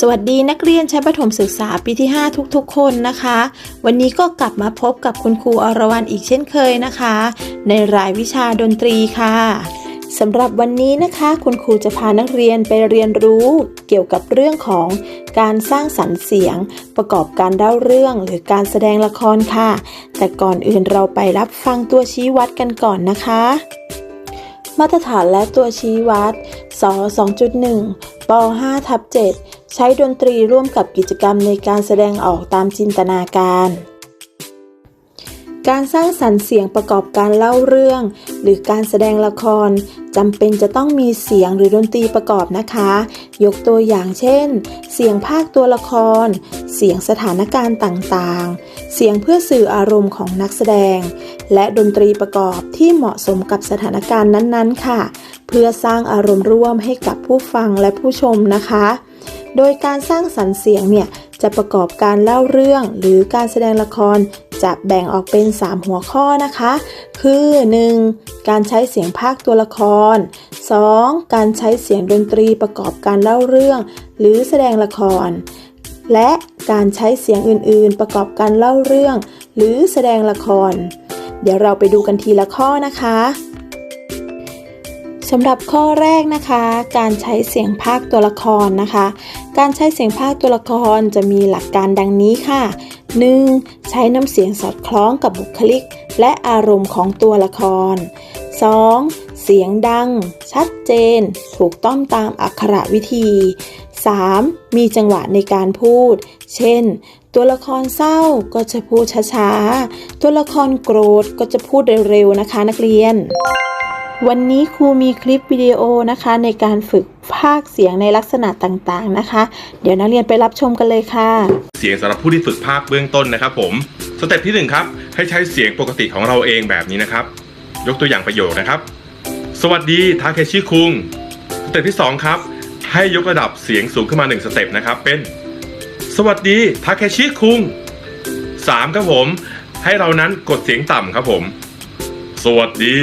สวัสดีนักเรียนชั้นประถมศึกษาปีที่ 5 ทุกๆ คนนะคะ วันนี้ก็กลับมาพบกับคุณครูอรวรรณอีกเช่นเคยนะคะ ในรายวิชาดนตรีค่ะสำหรับวันนี้นะคะ คุณครูจะพานักเรียนไปเรียนรู้เกี่ยวกับเรื่องของการสร้างสรรค์เสียง ประกอบการเล่าเรื่องหรือการแสดงละครค่ะ แต่ก่อนอื่นเราไปรับฟังตัวชี้วัดกันก่อนนะคะ มาตรฐานและตัวชี้วัดส2.1ป5ทับ7 ใช้ดนตรีร่วมกับกิจกรรมในการแสดงออกตามจินตนาการ การสร้างสรรค์เสียงประกอบการเล่าเรื่อง หรือการแสดงละครจำเป็นจะต้องมีเสียงหรือดนตรีประกอบนะคะ ยกตัวอย่างเช่น เสียงภาคตัวละคร เสียงสถานการณ์ต่างๆ เสียงเพื่อสื่ออารมณ์ของนักแสดง และดนตรีประกอบที่เหมาะสมกับสถานการณ์นั้นๆ ค่ะ เพื่อสร้างอารมณ์ร่วมให้กับผู้ฟังและผู้ชมนะคะ โดยการสร้างสรรค์เสียงเนี่ยจะประกอบการเล่าเรื่องหรือการแสดงละครจะแบ่งออกเป็น 3 หัวข้อนะคะ คือ 1. การใช้เสียงภาคตัวละคร 2. การใช้เสียงดนตรีประกอบการเล่าเรื่อง หรือแสดงละคร และการใช้เสียงอื่น ๆ ประกอบการเล่าเรื่อง หรือแสดงละคร เดี๋ยวเราไปดูกันทีละข้อนะคะ สำหรับข้อแรกนะคะ การใช้เสียงภาคตัวละครนะคะ การใช้เสียงภาคตัวละครจะมีหลักการดังนี้ค่ะ 1. ใช้น้ำเสียงสอดคล้องกับบุคลิก และอารมณ์ของตัวละคร 2. เสียงดัง ชัดเจน ถูกต้องตามอักขระวิธี 3. มีจังหวะในการพูด เช่น ตัวละครเศร้าก็จะพูดช้าๆ ตัวละครโกรธก็จะพูดเร็วๆนะคะนักเรียน วันนี้ครูมีคลิปวิดีโอนะคะในการฝึกภาคเสียงในลักษณะต่างๆนะคะ เดี๋ยวนักเรียนไปรับชมกันเลยค่ะ เสียงสำหรับผู้ที่ฝึกภาคเบื้องต้นนะครับ ผมสเต็ปที่หนึ่งครับให้ใช้เสียงปกติของเราเองแบบนี้นะครับ ยกตัวอย่างประโยคนะครับ สวัสดีทาเคชิคุงสเต็ปที่สองครับ ให้ยกระดับเสียงสูงขึ้นมาหนึ่งสเต็ปนะครับ เป็น สวัสดีทาเคชิคุงสามครับผม ให้เรานั้นกดเสียงต่ำครับผม สวัสดี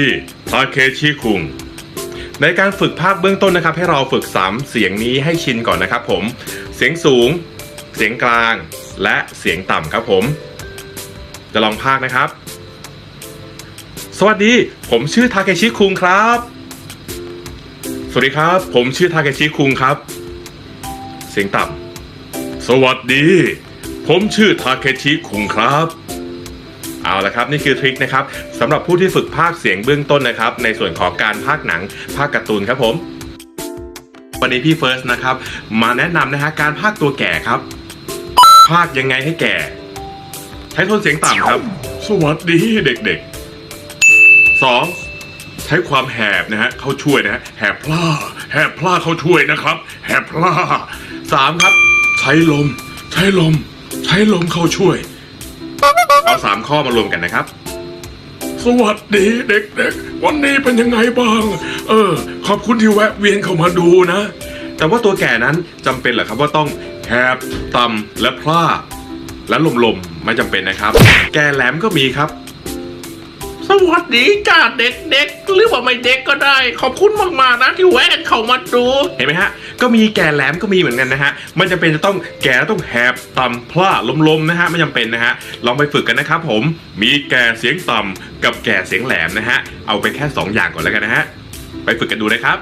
ทาเคชิคุงในการฝึกภาคเบื้องต้นนะครับ ให้เราฝึก 3 เสียงนี้ให้ชินก่อนนะครับผม เสียงสูง เสียงกลาง และเสียงต่ำครับผม จะลองภาคนะครับ สวัสดี ผมชื่อทาเคชิคุงครับ สวัสดีครับ ผมชื่อทาเคชิคุงครับ เสียงต่ำสวัสดี ผมชื่อทาเคชิคุงครับ เอาละครับนี่คือทริคนะครับสำหรับผู้ที่ฝึกภาคเสียงเบื้องต้นนะครับ ในส่วนของการภาคหนังภาคการ์ตูนครับผม วันนี้พี่เฟิร์สนะครับมาแนะนำนะฮะการภาคตัวแก่ครับ ภาคยังไงให้แก่ ใช้โทนเสียงต่ำครับ สวัสดีเด็กๆสองใช้ความแหบนะฮะเข้าช่วยนะฮะแหบพล่าแหบพล่าเข้าช่วยนะครับ แหบพล่าสามครับ ใช้ลม ใช้ลม ใช้ลมเข้าช่วย เอาสามข้อมารวมกันนะครับ สวัสดีเด็กๆ วันนี้เป็นยังไงบ้าง เออ ขอบคุณที่แวะเวียนเข้ามาดูนะ แต่ว่าตัวแก่นั้นจำเป็นเหรอครับว่าต้องแหบต่ำและพลาและลมๆไม่จำเป็นนะครับ แก่แหลมก็มีครับ สวัสดีจ้าเด็กๆหรือว่าไม่เด็กก็ได้ ขอบคุณมากๆนะที่แวะเข้ามาดูเห็นไหมฮะ ก็มีแก่แหลมก็มีเหมือนกันนะฮะไม่จำเป็นจะต้องแก่ต้องแหบต่ำพลาลมๆนะฮะไม่จำเป็นนะฮะลองไปฝึกกันนะครับผมมีแก่เสียงต่ำกับแก่เสียงแหลมนะฮะเอาไปแค่ 2 อย่างก่อนแล้วกันนะฮะไปฝึกกันดูนะครับ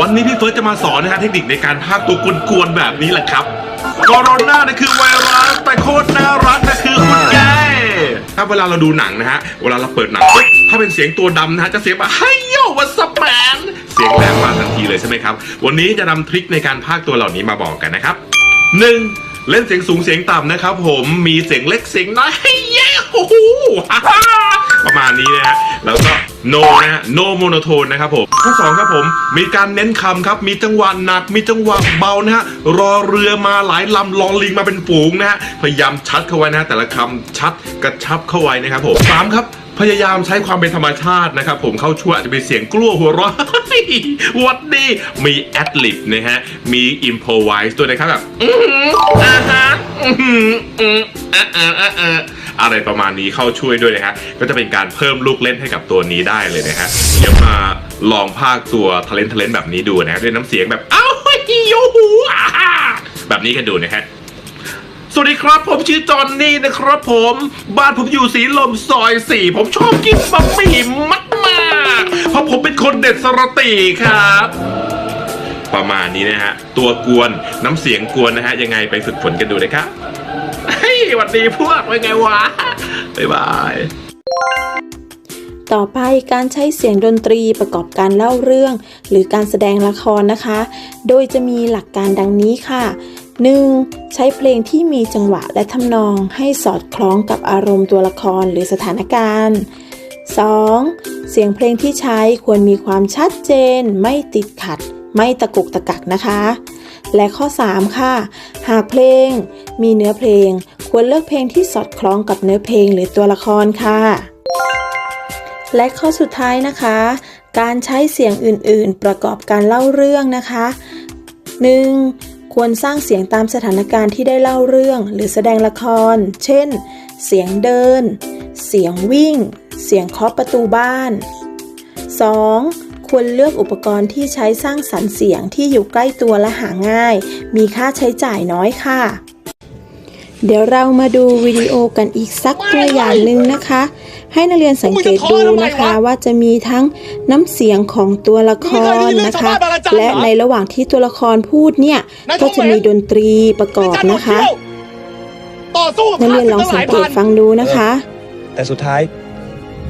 วันนี้พี่เฟิร์สจะมาสอนนะฮะเทคนิคในการพากตัวกวนๆแบบนี้แหละครับโคโรนานะคือไวรัสแต่โคตรน่ารักนะคือคุณยา ยถ้าเวลาเราดูหนังนะฮะ เวลาเราเปิดหนัง ถ้าเป็นเสียงตัวดำนะฮะ จะเสียงแบบไฮโยวัสแมนเสียงแหลมมาทันทีเลยใช่ไหมครับ วันนี้จะนำทริคในการพากย์ตัวเหล่านี้มาบอกกันนะครับหนึ่งเล่นเสียงสูงเสียงต่ำนะครับ ผมมีเสียงเล็กเสียงน้อยเฮเย้โอ้โหฮ่าฮ่าประมาณนี้นะฮะแล้วก็ no นะฮะ no monotone นะครับผมข้อสองครับผมมีการเน้นคำครับมีจังหวะหนัก มีจังหวะเบานะฮะรอเรือมาหลายลำรอลิงมาเป็นฝูงนะฮะพยายามชัดเข้าไว้นะฮะแต่ละคำชัดกระชับเข้าไว้นะครับผมสามครับพยายามใช้ความเป็นธรรมชาตินะครับผมเข้าช่วยอาจจะมีเสียงกลัวหัวเราะ วัดดีมีแอดลิบนะฮะ มีอิมพอไวส์ด้วยนะครับแบบ อื้อหืออ่าฮะอื้อหืออือออเออเออเอะไรประมาณนี้เข้าช่วยด้วยนะฮะก็จะเป็นการเพิ่มลูกเล่นให้กับตัวนี้ได้เลยนะฮะเดี๋ยวมาลองพากตัวทะเลนทะเลนแบบนี้ดูนะฮะด้วยน้ำเสียงแบบอ้าวเฮ้ยโยหูแบบนี้กันดูนะฮะสวัสดีครับผมชื่อจอห์นนี่นะครับผม บ้านผมอยู่สีลมซอยสี่ผมชอบกินบะหมี่มัดมากเพราะผมเป็นคนเด็ดสรตีครับ ประมาณนี้นะฮะ ตัวกวนน้ำเสียงกวนนะฮะ ยังไงไปฝึกฝนกันดูนะครับ หวันดีพวกเป็นไงวะ บ๊ายบาย ต่อไปการใช้เสียงดนตรีประกอบการเล่าเรื่อง หรือการแสดงละครนะคะ โดยจะมีหลักการดังนี้ค่ะ 1. ใช้เพลงที่มีจังหวะและทำนองให้สอดคล้องกับอารมณ์ตัวละครหรือสถานการณ์ 2. เสียงเพลงที่ใช้ควรมีความชัดเจน ไม่ติดขัด ไม่ตะกุกตะกักนะคะ และข้อ 3 ค่ะ หากเพลง มีเนื้อเพลง ควรเลือกเพลงที่สอดคล้องกับเนื้อเพลงหรือตัวละครค่ะ และข้อสุดท้ายนะคะ การใช้เสียงอื่นๆ ประกอบการเล่าเรื่องนะคะ 1. ควรสร้างเสียงตามสถานการณ์ที่ได้เล่าเรื่อง หรือแสดงละคร เช่น เสียงเดิน เสียงวิ่ง เสียงเคาะประตูบ้าน 2. ควรเลือกอุปกรณ์ที่ใช้สร้างสรรค์เสียงที่อยู่ใกล้ตัวและหาง่าย มีค่าใช้จ่ายน้อยค่ะ เดี๋ยวเรามาดูวิดีโอกันอีกสักตัวอย่างหนึ่งนะคะ ให้นักเรียนสังเกตดูนะคะว่าจะมีทั้งน้ำเสียงของตัวละครนะคะ และในระหว่างที่ตัวละครพูดเนี่ยก็จะมีดนตรีประกอบนะคะนักเรียนลองสังเกตฟังดูนะคะ แต่สุดท้าย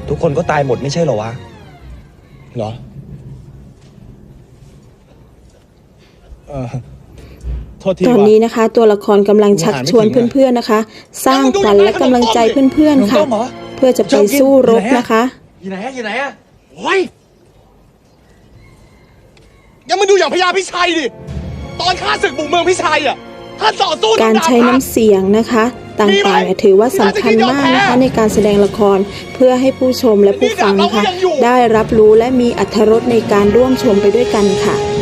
ทุกคนก็ตายหมดไม่ใช่เหรอวะเหรอเออ ตอนว่ะนี้นะคะ ตัวละครกำลังชักชวนเพื่อนๆนะคะ สร้างขวัญและกำลังใจเพื่อนๆค่ะน้องต้มเหรอเพื่อจะไปสู้รบนะคะอยู่ไหนอะอยู่ไหนอะโอ้ยยังมาดูอย่างพญาพิชัยดิตอนข้าศึกบุกเมืองพิชัยอะท่านต่อสู้การใช้น้ำเสียงนะคะต่างๆเนี่ยถือว่าสำคัญมากนะคะในการแสดงละครเพื่อให้ผู้ชมและผู้ฟังนะคะได้รับรู้และมีอรรถรสในการร่วมชมไปด้วยกันค่ะ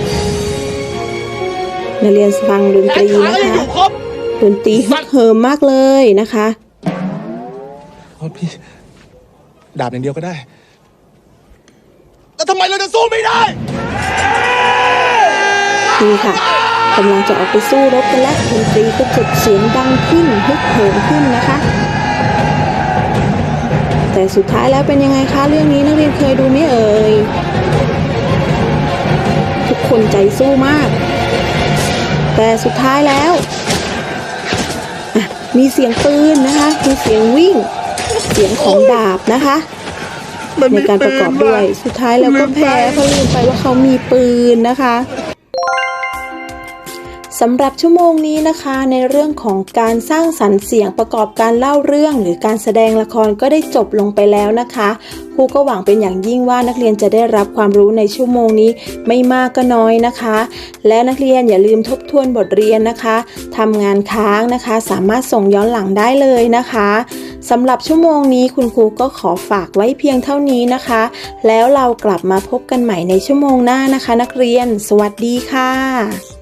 นักเรียนฟังดนแขตนรีขานะก็ยังคะอยู่ครบดนตรีฮึกเหิมมากเลยนะคะโอ้พี่ดาบอย่างเดียวก็ได้ แล้วทำไมเราจะสู้ไม่ได้นี่ค่ะกำลังจะออกไปสู้รบกันแล้วดนตรีก็จะเสียงดังขึ้นฮึกเหิมขึ้นนะคะ แต่สุดท้ายแล้วเป็นยังไงคะเรื่องนี้นักเรียนเคยดูไหมเอ่ยทุกคนใจสู้มาก แต่สุดท้ายแล้วอะมีเสียงปืนนะคะ มีเสียงวิ่ง เสียงของดาบนะคะมันในมีการประกอบด้วยปืนว่ะสุดท้ายแล้วก็แพ้ลืมไปเขาลืมไปว่าเขามีปืนนะคะ สำหรับชั่วโมงนี้นะคะ ในเรื่องของการสร้างสรรค์เสียงประกอบการเล่าเรื่อง หรือการแสดงละครก็ได้จบลงไปแล้วนะคะครูก็หวังเป็นอย่างยิ่งว่านักเรียนจะได้รับความรู้ในชั่วโมงนี้ไม่มากก็น้อยนะคะ และนักเรียนอย่าลืมทบทวนบทเรียนนะคะทำงานค้างนะคะ สามารถส่งย้อนหลังได้เลยนะคะสำหรับชั่วโมงนี้คุณครูก็ขอฝากไว้เพียงเท่านี้นะคะ แล้วเรากลับมาพบกันใหม่ในชั่วโมงหน้านะคะ นักเรียน สวัสดีค่ะ